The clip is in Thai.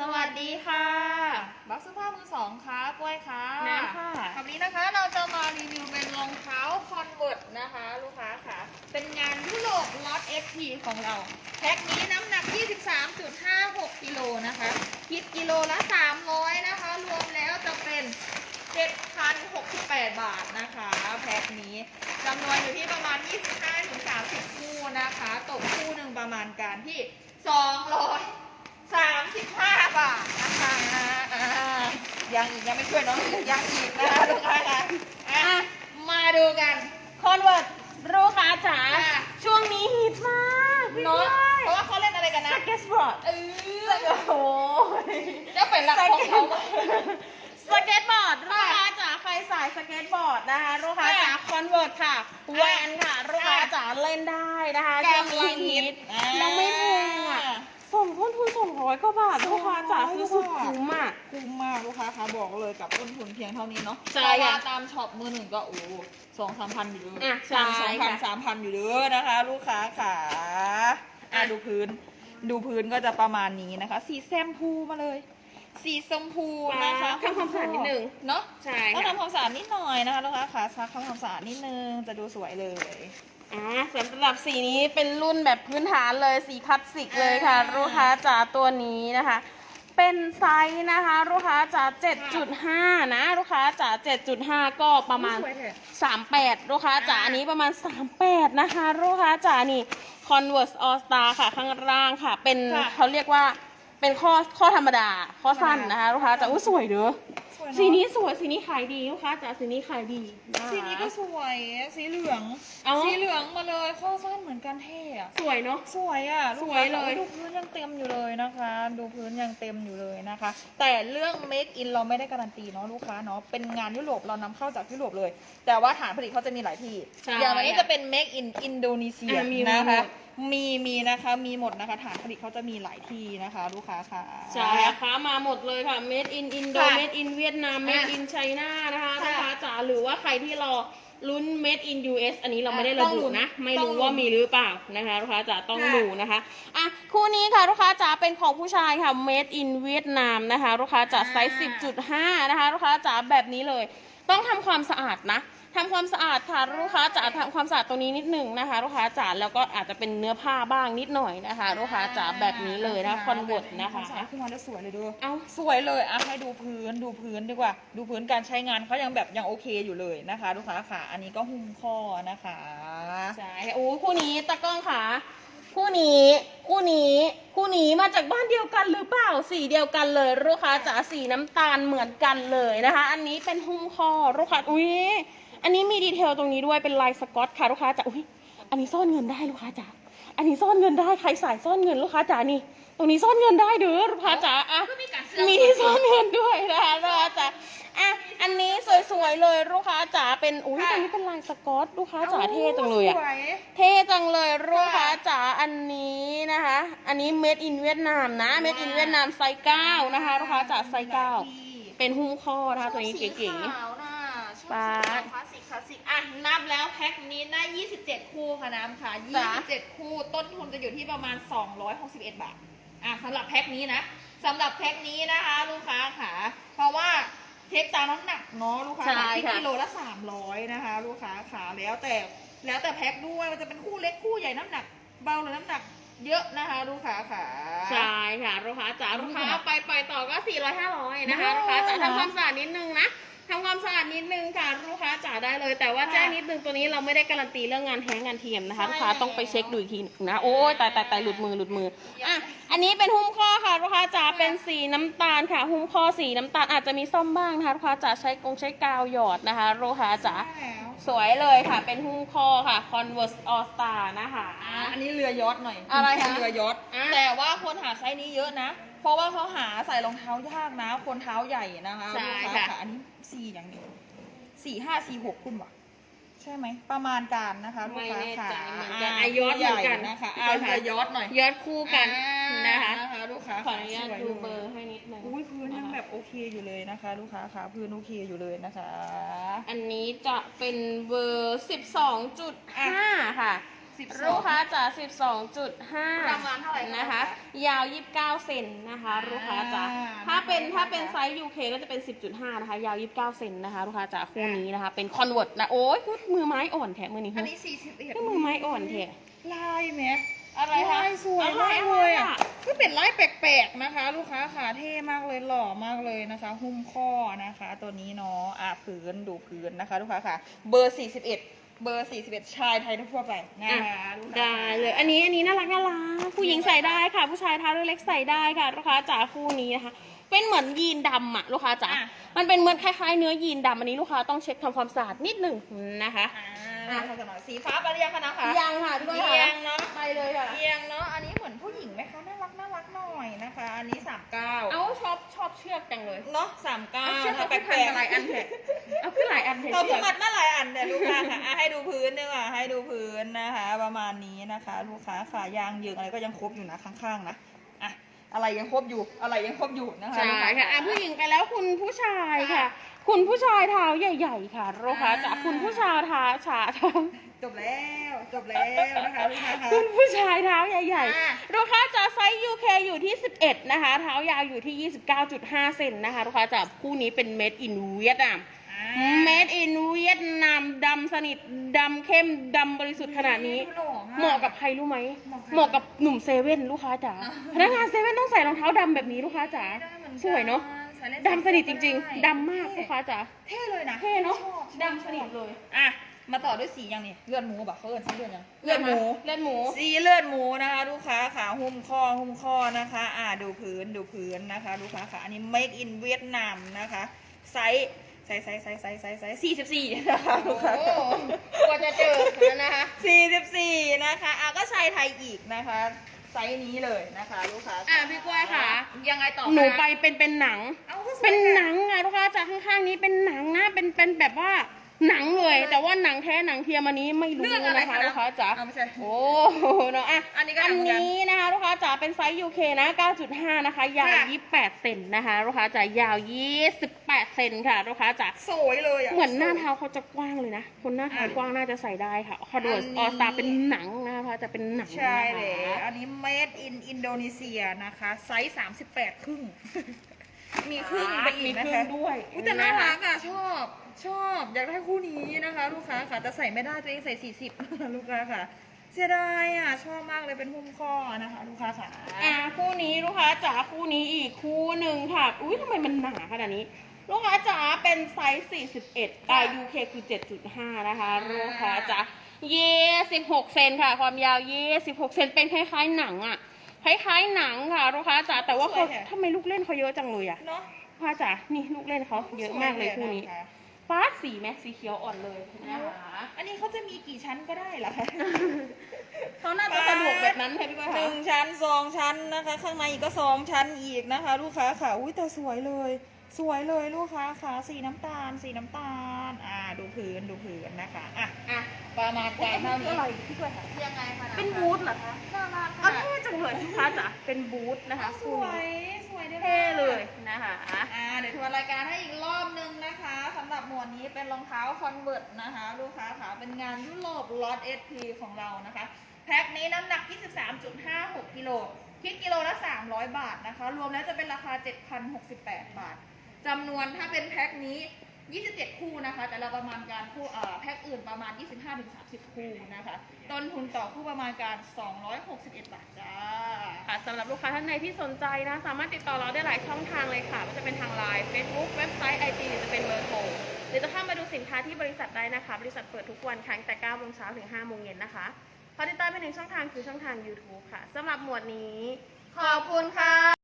สวัสดีค่ะบักเสื้อผ้ามือสองค่ะกล้วยค่ะน้ำค่ะวันนี้นะคะเราจะมารีวิวเป็นรองเท้าคอนเวิร์ตนะคะ ลูกค้าค่ะ เป็นงานยุโรปล็อต FT ของเรา แพ็คนี้น้ำหนัก 23.56 กิโลนะคะ คิดกิโลละ 300 นะคะ รวมแล้วจะเป็น 7,068 บาทนะคะ แพ็คนี้จำนวนอยู่ที่ประมาณ 25-30 คู่นะคะ ตกคู่หนึ่งประมาณการที่ 200 สามสิบห้าบาทนะคะอ่ายังอีกยังไม่ช่วยน้องอีกยังอีกนะคะลูกค้าค่ะอะมาดูกัน คอนเวิร์ตลูกค้าจ๋าค่ะ ช่วงนี้ฮิตมากเนาะเพราะว่าเขาเล่นอะไรกันสนะเก็ตบอร์ดเออโอ้โหจะเป็นหลักของเขาสเก็ตบอร์ดลูกค้าจ๋าใครสายสเก็ตบอร์ดนะคะลูกค้าจ๋าค่ะคอนเวิร์ตค่ะแวนค่ะลูกค้าจ๋าเล่นได้นะคะช่วงนี้ฮิตแล้วไม่แพงอะส่ง ต้นทุนสองร้อยกว่าบาทลูกค้าจ๋าคือสุดคุ้มอะ คุ้มมากลูกค้าคะบอกเลยกับต้นทุนเพียงเท่านี้เนาะใช่เพราะว่าค่ะ ตามช็อปมือหนึ่งก็โอ้สองสามพันอยู่เลยอะใช่สามสองพันค่ะ สามพันอยู่เลยนะคะ ลูกค้าค่ะอะดูพื้น ดูพื้นก็จะประมาณนี้นะคะ สีแซมพูมาเลย สีชมพูนะคะทำความสะอาดนิดนึงเนาะ ใช่ต้องค่ะ ทำความสะอาดนิดหน่อยนะคะลูกค้าค่ะซักทำความสะอาดนิดนึงจะดูสวยเลย อ่าสำหรับสีนี้เป็นรุ่นแบบพื้นฐานเลยสีคลาสสิกเลยค่ะอ่าลูกค้าจ๋าตัวนี้นะคะ เป็นไซส์นะคะ ลูกค้าจ๋า7.5 นะ ลูกค้าจ๋า7.5 ก็ประมาณ สวยเถอะ 38 ลูกค้าจ๋าอ่าอันนี้ประมาณ 38 นะคะ ลูกค้าจ๋านี่ Converse All Star ค่ะ ข้างล่างค่ะ เป็นค่ะเขาเรียกว่าเป็นข้อข้อธรรมดา ข้อสั้นนะคะ ลูกค้าจ๋าอุ้ยสวยเด้อส วยเอะสีนี้สวยสีนี้ขายดีลูกค้าจ๋าสีนี้ขายดีะคะ สีนี้ก็สวย สีเหลือง เอาสีเหลืองมาเลยข้อสั้นเหมือนกันเท่อะสวยเนาะ สวยอะสวยเลย ดูพื้นยังเต็มอยู่เลยนะคะ ดูพื้นยังเต็มอยู่เลยนะคะ แต่เรื่อง make in เราไม่ได้การันตีเนาะลูกค้าเนาะ เป็นงานยุโรปเรานำเข้าจากยุโรปเลย แต่ว่าฐานผลิตเขาจะมีหลายที่ ใช่อย่างวันนี้จะเป็น make in อินโดนีเซียอะมีนะคะ หมด มีมีนะคะ มีหมดนะคะ ฐานผลิตเขาจะมีหลายที่นะคะ ลูกค้าค่ะ ใช่ค่ะมาหมดเลยค่ะ made in Indo ค่ะ made in เวียดนาม made อะ in China นะคะค่ะลูกค้าจ๋าหรือว่าใครที่รอลุ้น made in US อันนี้เราไม่ได้อะระต้องบุลุ้นนะ ไม่ต้องรู้ลุ้นว่ามีหรือเปล่านะคะลูกค้าจ๋าต้องค่ะ ดูนะคะอะคู่นี้ค่ะลูกค้าจ๋าเป็นของผู้ชายค่ะ made in เวียดนามนะคะลูกค้าจ๋าไซส์10.5 นะคะลูกค้าจ๋าแบบนี้เลย ต้องทำความสะอาดนะ ทำความสะอาดค่ะลูกค้าจ๋าทำความสะอาดตรงนี้นิดหนึ่งนะคะ ลูกค้าจ๋าแล้วก็อาจจะเป็นเนื้อผ้าบ้างนิดหน่อยนะคะ ลูกค้าจ๋าแบบนี้เลยนะคอนเวิร์ตนะคะสายขึ้นมาแล้วสวยเลยดูเอาสวยเลยอะให้ดูพื้นดูพื้นดีกว่า ดูพื้นการใช้งานเขายังแบบยังโอเคอยู่เลยนะคะ ลูกค้าค่ะ อันนี้ก็หุ้มข้อนะคะใช่โอ้คู่นี้ตะกล้องค่ะคู่นี้คู่นี้คู่นี้มาจากบ้านเดียวกันหรือเปล่าสีเดียวกันเลยลูกค้าจ๋าสีน้ำตาลเหมือนกันเลยนะคะ อันนี้เป็นหุ้มคอลูกค้าอุ้ย อันนี้มีดีเทลตรงนี้ด้วยเป็นลายสกอตค่ะลูกค้าจ๋าอุ้ยอันนี้ซ่อนเงินได้ลูกค้าจ๋าอันนี้ซ่อนเงินได้ใครสายซ่อนเงินลูกค้าจ๋านี่ ตรงนี้ซ่อนเงินได้เด้อลูกค้าจ๋าอะมีการเสื้อมีที่ซ่อนเงินด้วยนะคะลูกค้าจ๋าอะอันนี้สวยๆเลยลูกค้าจ๋าเป็นอุ้ยตรงนี้เป็นลายสกอตลูกค้าจ๋าเท่จังเลยอะสวยเท่จังเลยลูกค้าจ๋าอันนี้นะคะ อันนี้ made in เวียดนามนะ made in เวียดนามไซส์เก้านะคะลูกค้าจ๋าไซส์เก้าเป็นหุ้มข้อนะคะตัวนี้สีเก๋ขาวน่ะชอบปาดสีขาวค ลาสสิกคลาสสิกอะนับแล้วแพ็คนี้ได้ 27 คู่ค่ะน้ำค่ะจ้ะ27 คู่ต้นทุนจะอยู่ที่ประมาณ 261 บาทอะสำหรับแพ็คนี้นะสำหรับแพ็คนี้นะคะ ลูกค้าค่ะ เพราะว่าเทคตามน้ำหนักเนาะลูกค้าใช่ที่ค่ะกิโลละ 300 นะคะ ลูกค้าค่ะแล้วแต่แล้วแต่แพ็คด้วยมันจะเป็นคู่เล็กคู่ใหญ่น้ำหนัก เบาหรือน้ำหนักเยอะนะคะลูกค้าค่ะๆใช่ค่ะลูกค้าจ๋าลูกค้าเอาไปปล่อยต่อก็400 500นะคะโอ้ลูกค้าจ๋าเหรอทำความสะอาดนิดนึงนะ ทำความสะอาดนิดนึงค่ะลูกค้าจ๋าได้เลย แต่ว่าค่ะแจ้งนิดนึงตัวนี้เราไม่ได้การันตีเรื่องงานแท้งงานเทียมนะคะใช่ลูกค้าต้องไปเช็คดูอีกทีหนึงนะโอ้ยตายตายตายหลุดมือหลุดมืออะอันนี้เป็นหุ้มข้อค่ะลูกค้าจ๋าเป็นสีน้ำตาลค่ะ หุ้มข้อสีน้ำตาลอาจจะมีซ่อมบ้างนะคะลูกค้าจ๋าใช้กงใช้กาวหยอดนะคะลูกค้าจ๋าใช่แล้วสวยเลยค่ะ เป็นหุ้มคอค่ะ Converse All Star นะคะอะอันนี้เรือ ยอทหน่อยอะไรคะ เรือยอทอะแต่ว่าคนหาไซส์นี้เยอะนะ เพราะว่าเขาหาใส่รองเท้ายากนะ คนเท้าใหญ่นะคะใช่ลูกค่ะ ค้าอันนี้สี่อย่างนี้สี่ห้าสี่หกคุณวะใช่ไหมประมาณการนะคะลูกไม่ค้าแน่ค่ะใจเหมือนกันอายอดเหมือนกันนะคะทุอะกคนเรืค่ะอยอทหน่อยยอดคู่กันอ่านะคะนะคะลูกค้าขออนุญาตสวยดูลยเบอร์ให้นิดนึงอุ้ยพื้นยังแบบโอเคอยู่เลยนะคะ ลูกค้าค่ะพื้นโอเคอยู่เลยนะคะ อันนี้จะเป็นเบอร์ 12.5 ค่ะ 12ลูกค้าจ๋าประ12.5มาณเท่าไหร่นะคะ ยาว 29 เซนนะคะ ลูกค้าจ๋าอ่าถ้าเป็นนะคะ ถ้าเป็นไซส์ UK ก็จะเป็น 10.5 นะคะ ยาว 29 เซนนะคะ ลูกค้าจ๋าคู่นี้นะคะ เป็นคอนเวิร์ตนะ โอ้ยพูดมือไม้อ่อนแถมมือนี้อันนี้สี่สิบเอ็ดให้มือไม้อ่อนแถลายไหมอะไรคะลายสวยอะไรมากเลยอะอะ ก็เป็นลายแปลกๆนะคะ ลูกค้าขาเท่มากเลยหล่อมากเลยนะคะ หุ้มข้อนะคะ ตัวนี้เนาะอะพื้นดูพื้นนะคะ ลูกค้าค่ะเบอร์ 41 เบอร์ 41 ชายไทยทั่วไปนะคะลูกค้า ได้เลย อันนี้อันนี้น่ารักน่ารักผู้หญิงใส่ได้ค่ะ ผู้ชายเท้าเล็กๆใส่ได้ค่ะลูกค้าจ๋าคู่นี้นะคะ เป็นเหมือนยีนดำอะลูกค้าจ๋าอะ มันเป็นเหมือนคล้ายๆเนื้อยีนดำอันนี้ลูกค้าต้องเช็คทำความสะอาดนิดหนึ่งนะคะ อ่าทำกันหน่อยสีฟ้าไปเรียงคะนะคะยังค่ะพี่ก้อยเอียค่ะงเนาะไปเลยค่ะ เอียงเนาะอันนี้เหมือนผู้หญิงไหมคะน่ารักน่ารักหน่อยนะคะ อันนี้สามเก้า เอาชอบชอบเชือกจังเลย เนาะสามเก้าเอาเชือกเขาแปไปลพันกมาหลายอันเถอะ เอาขึ้นหลายอันเถอะเราเชืเพิ่องกมัดมาหลายอันเนี่ยลูกค้าค่ะอะให้ดูพื้นดีกว่าให้ดูพื้นนะคะ ประมาณนี้นะคะ ลูกค้าค่ะยางยืงอะไรก็ยังครบอยู่นะข้างๆนะอะอะไรยังครบอยู่อะไรยังครบอยู่นะคะใช่ลูกาค่ะอะผู้หญิงไปแล้วคุณผู้ชายค่ะ คุณผู้ชายเท้าใหญ่ ๆ ค่ะลูกค้าจ๋าคุณผู้ชายเท้าฉาเท้าจบแล้วจบแล้วนะคะลูกค้าค่ะคุณผู้ชายเท้าใหญ่อะๆลูกค้าจ๋าไซส์ UK อยู่ที่ 11 นะคะ เท้ายาวอยู่ที่ 29.5 เซนนะคะลูกค้าจ๋าคู่นี้เป็น made in เวียดนาม อ่า made in เวียดนามดำสนิทดำเข้มดำบริสุทธิ์ขนาดนี้หล่อมากเหมาะกับใครรู้ไหมเหมาะกับเหมาะกับหนุ่มเซเว่นลูกค้าจ๋าอะพนักงานเซเว่นต้องใส่รองเท้าดำแบบนี้ลูกค้าจ๋าได้หมือกัสวยเนาะใส่เล่ดำสนิทจริงได้ๆดำมากลูกค้าจ๋าเท่เลยนะเท่เนาะชอบดำสนิทเลยอะมาต่อด้วยสียังนี่เลือดหมูแบบเขาเอิญสีเลือดยังเลือดหมูเลือดหมู สีเลือดหมูนะคะ ลูกค้าขาหุ้มข้อหุ้มข้อนะคะ อ่าดูพื้นดูพื้นนะคะ ลูกค้าขาอันนี้ made in เวียดนามนะคะไซส์ ไซส์ไซส์ไซส์ไซส์ไซส์ไซส์สี่สิบสี่นะคะลูกค้าโอ้กว่าจะเจอนะคะ สี่สิบสี่นะคะอะก็ชายไทยอีกนะคะ ไซส์นี้เลยนะคะลูกค้าอะพี่กล้วยค่ะ ยังไงต่อหนูคะไปเป็นเป็นหนัง เอาก็สวยเป็นค่ะหนังไงลูกค้าจากข้างๆนี้เป็นหนังนะเป็นเป็นแบบว่า หนังเลย แต่ว่าหนังแท้หนังเทียมอันนี้ไม่รู้เรื่องอะไรนะคะคะลูกค้าจ๋าเอาไม่ใช่โอ้โหเนาะอะอันนี้ก็อันหนังเหมือนกันนี้นะคะลูกค้าจ๋าเป็นไซส์ UK นะ 9.5 นะคะ ยาว ค่ะ 28 เซนนะคะลูกค้าจ๋ายาว 28 เซนค่ะลูกค้าจ๋าสวยเลยอะ เหมือนหน้าเท้าเขาจะกว้างเลยนะ คนหน้าเท้าอะกว้างน่าจะใส่ได้ค่ะคอร์ดอัเวิร์นสนี้ ออสตาเป็นหนังนะคะจะเป็นหนังใช่นะคะ เลยอันนี้ made in อินโดนีเซียนะคะ ไซส์ 38 ครึ่ง มีครึ่งไปอีมีกคนะรึ่คะงด้วยอุ๊ยแต่น่ารักอะชอบ ชอบอยากได้คู่นี้นะคะ ลูกค้าค่ะแต่ใส่ไม่ได้ตัวเองใส่ 40 ลูกค้าค่ะ เสียดายอะชอบมากเลยเป็นหุ้มข้อนะคะ ลูกค้าค่ะอ่าคู่นี้ลูกค้าจ๋าคู่นี้อีกคู่หนึ่งค่ะ อุ้ยทำไมมันหนาขนาดนี้ ลูกค้าจ๋าเป็นไซส์ 41อ่า UK คือ 7.5 นะคะ ลูกค้าจ๋าเย่16 เซนค่ะ ความยาวเย่16 เซนเป็นคล้ายๆหนังอะ คล้ายๆหนังค่ะลูกค้าจ๋าแต่ว่าเขาสวยแฮะทำไมลูกเล่นเขาเยอะจังเลยอะเนาะลูกค้าจ๋านี่ลูกเล่นเขาเยอะมากเลยคู่นี้ สวะะฟ้าสีแม็กสีเขียวอ่อนเลยนะคะอันนี้เขาจะมีกี่ชั้นก็ได้เหรอคะเขาน่าจะสะดวกแบบนั้นค่ะพี่ก้อยหค่ะนึ่งชั้นสองชั้นนะคะ ข้างในอีกก็สองชั้นอีกนะคะ ลูกค้าค่ะอุ้ยแต่สวยเลย สวยเลยลูกค้าค่ะสีน้ำตาลสีน้ำตาล อ่าดูพื้นดูพื้นนะคะอะ อะ ประมาณการเท่านี้ อะไรพี่ก้อยค่ะยังไงคะเป็นบูธเหรอคะน่ารักเอาค่ะเท่จังเลยลูกค้าจ๋าเป็นบูธนะคะสคู่วนี้ยสวยด้วยนะเท่เลยนะคะ อ่า เดี๋ยวทวนรายการให้อีกรอบนึงนะคะสำหรับหมวดนี้เป็นรองเท้าคอนเวิร์ตนะคะ ลูกค้าค่ะเป็นงานยุโรปล็อต SP ของเรานะคะ แพ็คนี้น้ำหนัก 23.56 กิโล คิดกิโลละ 300 บาทนะคะ รวมแล้วจะเป็นราคา 7,068 บาท จำนวนถ้าเป็นแพ็คนี้ 27 คู่นะคะ แต่เราประมาณการคู่แพ็คอื่นประมาณ 25-30 คู่นะคะ ต้นทุนต่อคู่ประมาณการ 261 บาทจ้าค่ะสำหรับลูกค้าท่านใดที่สนใจนะ สามารถติดต่อเราได้หลายช่องทางเลยค่ะไม่ว่าจะเป็นทางไลน์ Facebook เว็บไซต์ IG หรือจะเป็นเบอร์โทรหรือจะเข้ามาดูสินค้าที่บริษัทได้นะคะ บริษัทเปิดทุกวันค่ะตั้งแต่9โมงเช้าถึง5โมงเย็นนะคะขอติดตามไปหนึ่งช่องทางคือช่องทาง YouTube ค่ะสำหรับหมวดนี้ ขอบคุณค่ะ